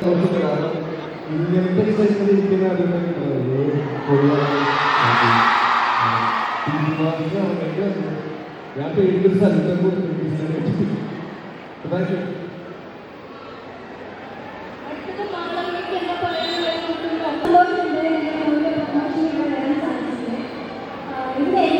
çalışmalar, ürünlerin tek sayısını ülkeye dönmek kararı, korular, bilgilerimizi anlayacağız. Yani bir ilgili sadece bu bilgilerine çıkıyor. Bence Thank you.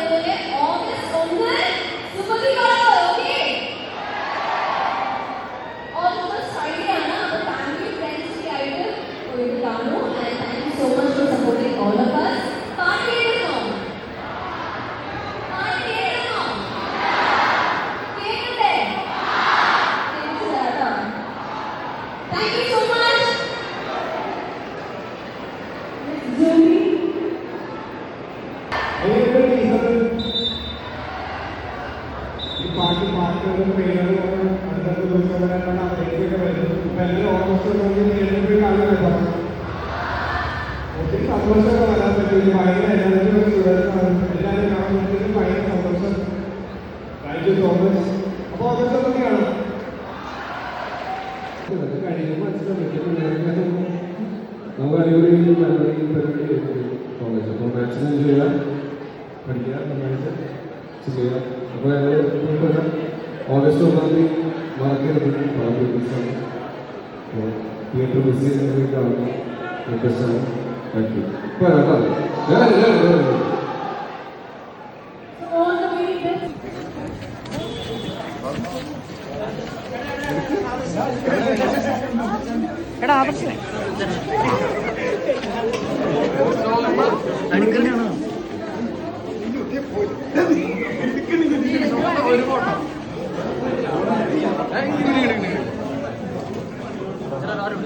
ഈ പാട്ട് പാട്ടുകളും പേരുകളും അടുത്ത ദിവസങ്ങളിലാണ് അപ്ഡേറ്റൊക്കെ വരുന്നത് ഇപ്പൊ എല്ലാവരും ഓൾമോസ്റ്റ് കാണുന്നത് പറഞ്ഞു ഒത്തിരി സന്തോഷമൊക്കെ വരാൻ പറ്റും ഭയങ്കര എല്ലാവരും എല്ലാവരും കാണുമ്പോഴത്തേക്കും ഭയങ്കര സന്തോഷം താങ്ക് യു അപ്പോൾ ഓഗസ്റ്റ് ഒക്കെ കാണാം കഴിയുമ്പോൾ മനസ്സിലാവും നമുക്ക് അടിപൊളി മെമ്മറി പരിപാടി കോളേജ് അപ്പോൾ മാക്സിമം ചെയ്യുക പഠിക്കുക നന്നായിട്ട് ചെയ്യുക. അപ്പോൾ ഞങ്ങൾ ഓഗസ്റ്റ് ഒന്നാം തീയതി മറക്കരുത് പല ബിസിനസ്സാണ് അപ്പോൾ തിയേറ്റർ മിസ് ചെയ്യുന്നവരെ കാണുന്ന റിക്വസ്റ്റാണ് താങ്ക് യു ഇപ്പോൾ കേട്ടോ ഞാൻ ഞാൻ all the very ഒരു ഫോട്ടോ. എല്ലാവരും